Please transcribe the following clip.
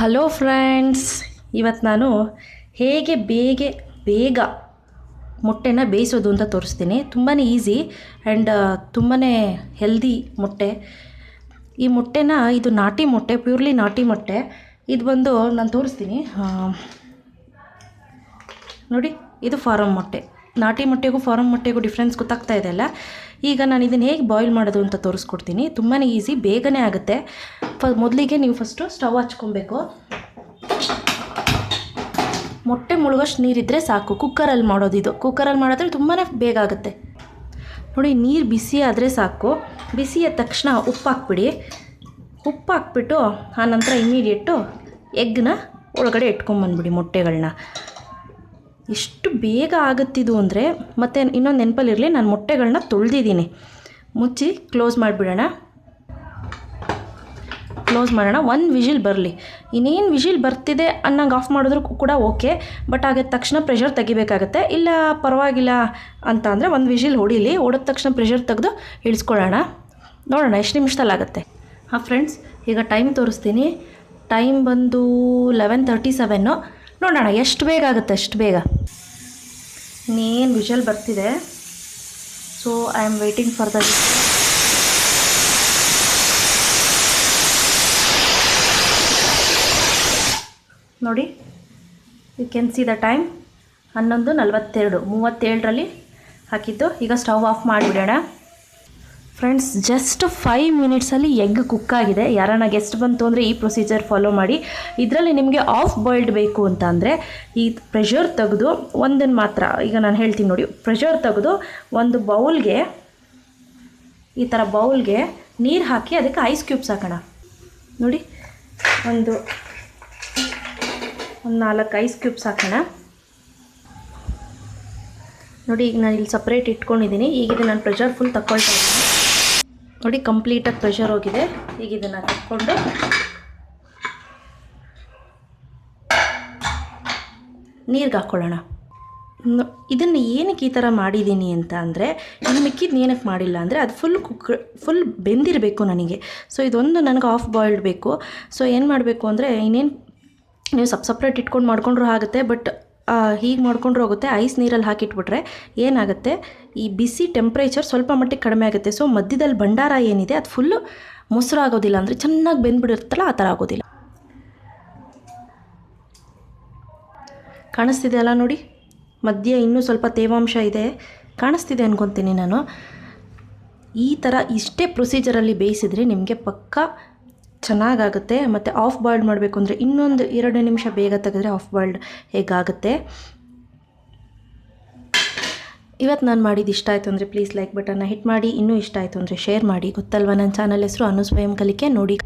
Hello friends ಇವತ್ತು ನಾನು ಹೇಗೆ ಬೇಗ ಬೇಗ ಮೊಟ್ಟೆನ ಬೇಯಿಸೋದು ಅಂತ ತೋರಿಸ್ತೀನಿ. ತುಂಬಾ ಈಸಿ ಆ್ಯಂಡ್ ತುಂಬಾ ಹೆಲ್ದಿ ಮೊಟ್ಟೆ. ಈ ಮೊಟ್ಟೆನ ಇದು ನಾಟಿ ಮೊಟ್ಟೆ, ಪ್ಯೂರ್ಲಿ ನಾಟಿ ಮೊಟ್ಟೆ. ಇದು ಬಂದು ನಾನು ತೋರಿಸ್ತೀನಿ. ನೋಡಿ, ಇದು ಫಾರಮ್ ಮೊಟ್ಟೆ. ನಾಟಿ ಮೊಟ್ಟೆಗೂ ಫಾರಮ್ ಮೊಟ್ಟೆಗೂ ಡಿಫ್ರೆನ್ಸ್ ಗೊತ್ತಾಗ್ತಾ ಇದೆ ಅಲ್ಲ? ಈಗ ನಾನು ಇದನ್ನು ಹೇಗೆ ಬಾಯ್ಲ್ ಮಾಡೋದು ಅಂತ ತೋರಿಸ್ಕೊಡ್ತೀನಿ. ತುಂಬಾ ಈಸಿ, ಬೇಗನೆ ಆಗುತ್ತೆ. ಫ, ಮೊದಲಿಗೆ ನೀವು ಫಸ್ಟು ಸ್ಟವ್ ಹಚ್ಕೊಬೇಕು. ಮೊಟ್ಟೆ ಮುಳುಗೋಷ್ಟು ನೀರಿದ್ದರೆ ಸಾಕು. ಕುಕ್ಕರಲ್ಲಿ ಮಾಡೋದು ಇದು. ಕುಕ್ಕರಲ್ಲಿ ಮಾಡಿದ್ರೆ ತುಂಬಾ ಬೇಗ ಆಗುತ್ತೆ. ನೋಡಿ, ನೀರು ಬಿಸಿ ಆದರೆ ಸಾಕು. ಬಿಸಿ ಆದ ತಕ್ಷಣ ಉಪ್ಪು ಹಾಕ್ಬಿಡಿ. ಉಪ್ಪು ಹಾಕ್ಬಿಟ್ಟು ಆನಂತರ ಇಮಿಡಿಯೇಟು ಎಗ್ನ ಒಳಗಡೆ ಇಟ್ಕೊಂಬಂದ್ಬಿಡಿ ಮೊಟ್ಟೆಗಳನ್ನ ಎಷ್ಟು ಬೇಗ ಆಗುತ್ತಿದ್ದು ಅಂದರೆ, ಮತ್ತು ಇನ್ನೊಂದು ನೆನಪಲ್ಲಿರಲಿ ನಾನು ಮೊಟ್ಟೆಗಳನ್ನ ತೊಳೆದಿದ್ದೀನಿ. ಮುಚ್ಚಿ ಕ್ಲೋಸ್ ಮಾಡಿಬಿಡೋಣ. ಕ್ಲೋಸ್ ಮಾಡೋಣ. ಒಂದು ವಿಜಿಲ್ ಬರಲಿ. ಇನ್ನೇನು ವಿಜಿಲ್ ಬರ್ತಿದೆ ಅನ್ನಂಗೆ ಆಫ್ ಮಾಡಿದ್ರು ಕೂಡ ಓಕೆ ಬಟ್ ಆಗಿದ ತಕ್ಷಣ ಪ್ರೆಷರ್ ತೆಗಿಬೇಕಾಗತ್ತೆ. ಇಲ್ಲ, ಪರವಾಗಿಲ್ಲ ಅಂತ ಅಂದರೆ ಒಂದು ವಿಜಿಲ್ ಹೊಡಿಲಿ, ಹೊಡೆದ ತಕ್ಷಣ ಪ್ರೆಷರ್ ತೆಗೆದು ಇಳಿಸ್ಕೊಳ್ಳೋಣ. ನೋಡೋಣ, ಎಷ್ಟು ನಿಮಿಷದಲ್ಲಿ ಆಗುತ್ತೆ? ಹಾಂ ಫ್ರೆಂಡ್ಸ್ ಈಗ ಟೈಮ್ ತೋರಿಸ್ತೀನಿ. ಟೈಮ್ ಬಂದು ಲೆವೆನ್ ತರ್ಟಿ ಸೆವೆನ್ನು ನೋಡೋಣ, ಎಷ್ಟು ಬೇಗ ಆಗುತ್ತೆ, ಅಷ್ಟು ಬೇಗ? ಇನ್ನೇನು ವಿಷಲ್ ಬರ್ತಿದೆ. So I am waiting for the ನೋಡಿ. You can see the time ಹನ್ನೊಂದು ನಲವತ್ತೆರಡು. ಮೂವತ್ತೇಳರಲ್ಲಿ ಹಾಕಿದ್ದು. ಈಗ ಸ್ಟವ್ ಆಫ್ ಮಾಡಿಬಿಡೋಣ. ಫ್ರೆಂಡ್ಸ್ ಜಸ್ಟ್ ಫೈವ್ ಮಿನಿಟ್ಸಲ್ಲಿ ಎಗ್ ಕುಕ್ ಆಗಿದೆ. ಯಾರನ್ನ ಗೆಸ್ಟ್ ಬಂತು ಅಂದರೆ ಈ ಪ್ರೊಸೀಜರ್ ಫಾಲೋ ಮಾಡಿ. ಇದರಲ್ಲಿ ನಿಮಗೆ ಆಫ್ ಬಾಯ್ಲ್ಡ್ ಬೇಕು ಅಂತ ಅಂದರೆ ಈ ಪ್ರೆಷರ್ ತೆಗೆದು ಒಂದನ್ನು ಮಾತ್ರ, ಈಗ ನಾನು ಹೇಳ್ತೀನಿ ನೋಡಿ. ಪ್ರೆಷರ್ ತೆಗೆದು ಒಂದು ಬೌಲ್ಗೆ, ಈ ಥರ ಬೌಲ್ಗೆ ನೀರು ಹಾಕಿ ಅದಕ್ಕೆ ಐಸ್ ಕ್ಯೂಬ್ಸ್ ಹಾಕೋಣ. ನೋಡಿ, ಒಂದು ಒಂದು ನಾಲ್ಕು ಐಸ್ ಕ್ಯೂಬ್ಸ್ ಹಾಕೋಣ. ನೋಡಿ, ಈಗ ನಾನು ಇಲ್ಲಿ ಸಪ್ರೇಟ್ ಇಟ್ಕೊಂಡಿದ್ದೀನಿ ಈಗ ಇದು ನಾನು ಪ್ರೆಷರ್ ಫುಲ್ ತಗೊಳ್ತಾ ಇದ್ದೀನಿ. ನೋಡಿ ಕಂಪ್ಲೀಟಾಗಿ ಪ್ರೆಷರ್ ಹೋಗಿದೆ. ಈಗ ಇದನ್ನು ತಕ್ಕೊಂಡು. ನೀರಿಗೆ ಹಾಕ್ಕೊಳ್ಳೋಣ ಇದನ್ನು ಏನಕ್ಕೆ ಈ ಥರ ಮಾಡಿದ್ದೀನಿ ಅಂತ ಅಂದರೆ, ಇನ್ನು ಮಿಕ್ಕಿದ್ದು ಏನಕ್ಕೆ ಮಾಡಿಲ್ಲ ಅಂದರೆ, ಅದು ಫುಲ್ ಕುಕ್ ಫುಲ್ ಬೆಂದಿರಬೇಕು ನನಗೆ. ಸೊ ಇದೊಂದು ನನಗೆ ಆಫ್ ಬಾಯ್ಲ್ಡ್ ಬೇಕು. ಸೊ ಏನು ಮಾಡಬೇಕು ಅಂದರೆ, ಇನ್ನೇನು ನೀವು ಸಪ್ ಸಪ್ರೇಟ್ ಇಟ್ಕೊಂಡು ಮಾಡ್ಕೊಂಡ್ರೂ ಆಗುತ್ತೆ, ಬಟ್ ಹೀಗೆ ಮಾಡ್ಕೊಂಡ್ರೂ ಹೋಗುತ್ತೆ, ಐಸ್ ನೀರಲ್ಲಿ ಹಾಕಿಟ್ಬಿಟ್ರೆ ಏನಾಗುತ್ತೆ, ಈ ಬಿಸಿ ಟೆಂಪ್ರೇಚರ್ ಸ್ವಲ್ಪ ಮಟ್ಟಿಗೆ ಕಡಿಮೆ ಆಗುತ್ತೆ. ಸೊ, ಮಧ್ಯದಲ್ಲಿ ಭಂಡಾರ ಏನಿದೆ, ಅದು ಫುಲ್ಲು ಮೊಸರು ಆಗೋದಿಲ್ಲ, ಅಂದರೆ ಚೆನ್ನಾಗಿ ಬೆಂದ್ಬಿಡಿರುತ್ತಲ್ಲ, ಆ ಥರ ಆಗೋದಿಲ್ಲ. ಕಾಣಿಸ್ತಿದೆಯಲ್ಲ ನೋಡಿ? ಮಧ್ಯೆ ಇನ್ನೂ ಸ್ವಲ್ಪ ತೇವಾಂಶ ಇದೆ. ಕಾಣಿಸ್ತಿದೆ ಅನ್ಕೊತೀನಿ ನಾನು. ಈ ಥರ ಇಷ್ಟೇ ಪ್ರೊಸೀಜರಲ್ಲಿ ಬೇಯಿಸಿದರೆ ನಿಮಗೆ ಪಕ್ಕಾ ಚೆನ್ನಾಗಾಗುತ್ತೆ ಮತ್ತು ಆಫ್ ಬಾಯ್ಲ್ಡ್ ಮಾಡಬೇಕು ಅಂದರೆ ಇನ್ನೊಂದು ಎರಡು ನಿಮಿಷ ಬೇಗ ತೆಗೆದ್ರೆ ಆಫ್ ಬಾಯ್ಲ್ಡ್ ಹೇಗಾಗುತ್ತೆ. ಇವತ್ತು ನಾನು ಮಾಡಿದ್ದು ಇಷ್ಟ ಆಯಿತು ಅಂದರೆ ಪ್ಲೀಸ್ ಲೈಕ್ ಬಟನ್ನ ಹಿಟ್ ಮಾಡಿ, ಇನ್ನೂ ಇಷ್ಟ ಆಯಿತು ಅಂದರೆ ಶೇರ್ ಮಾಡಿ. ಗೊತ್ತಲ್ವ? ನನ್ನ ಚಾನಲ್ ಹೆಸರು ಅನುಸ್ವಯಂ ಕಲಿಕೆ, ನೋಡಿ